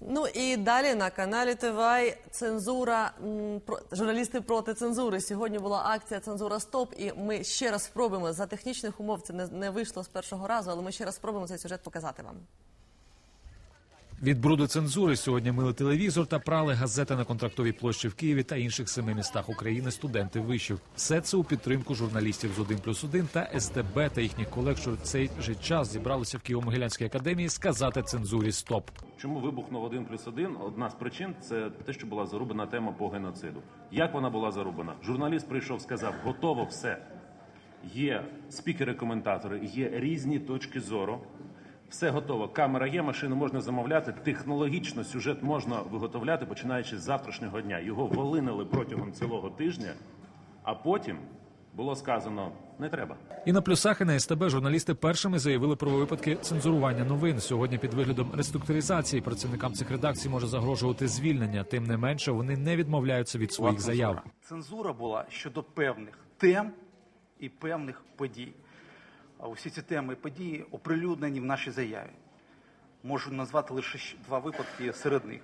Ну і далі на каналі ТВАЙ цензура про журналісти проти цензури. Сьогодні була акція Цензура Стоп, і ми ще раз спробуємо за технічних умов. Це не, не вийшло з першого разу, але ми ще раз спробуємо цей сюжет показати вам. Від бруду цензури сьогодні мили телевізор та прали газети на контрактовій площі в Києві та інших семи містах України. Студенти вишів. Все це у підтримку журналістів з 1 плюс 1 та СТБ та їхніх колег, що цей же час зібралися в Києво-Могилянській академії сказати цензурі стоп. Чому вибухнув один плюс один? Одна з причин це те, що була зарубана тема по геноциду. Як вона була зарубана? Журналіст прийшов, сказав, готово все. Є спікери-коментатори, є різні точки зору. Все готово. Камера є, машину можна замовляти. Технологічно сюжет можна виготовляти, починаючи з завтрашнього дня. Його волинили протягом цілого тижня, а потім було сказано не треба. І на плюсах і на СТБ журналісти першими заявили про випадки цензурування новин. Сьогодні під виглядом реструктуризації працівникам цих редакцій може загрожувати звільнення. Тим не менше, вони не відмовляються від своїх заяв. Цензура була щодо певних тем і певних подій. А усі ці теми і події оприлюднені в нашій заяві. Можу назвати лише два випадки серед них.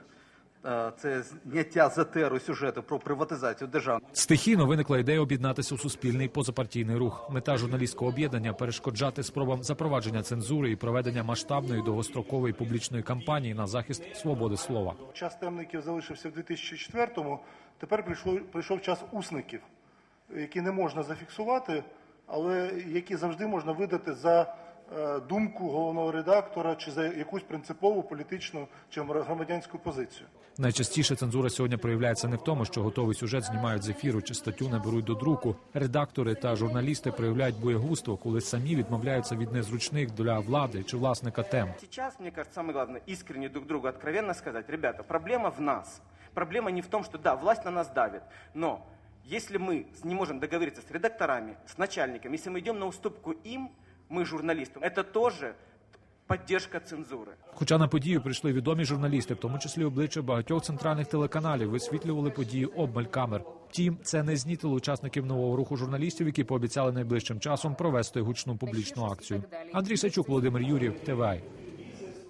Е, Це зняття з етеру сюжету про приватизацію держави. Стихійно виникла ідея об'єднатися у суспільний позапартійний рух. Мета журналістського об'єднання перешкоджати спробам запровадження цензури і проведення масштабної довгострокової публічної кампанії на захист свободи слова. Час темників залишився в 2004-му. Тепер прийшов, прийшов час усників, які не можна зафіксувати, але які завжди можна видати за е, думку головного редактора чи за якусь принципову політичну чи громадянську позицію. Найчастіше цензура сьогодні проявляється не в тому, що готовий сюжет знімають з ефіру чи статтю не беруть до друку. Редактори та журналісти проявляють боєгузтво, коли самі відмовляються від незручних для влади чи власника тем. Сейчас, мне кажется, самое главное, искренне друг другу откровенно сказать, ребята, проблема в нас. Проблема не в том, что да, власть на нас давит, но если мы не можем договориться с редакторами, с начальниками, если мы идем на уступку им, мы журналистам, это тоже поддержка цензуры. Хоча на подію прийшли відомі журналісти, в тому числі обличчя багатьох центральних телеканалів, висвітлювали подію обмаль камер. Втім, це не знітило учасників нового руху журналістів, які пообіцяли найближчим часом провести гучну публічну акцію. Андрій Сачук, Володимир Юрів, ТВА.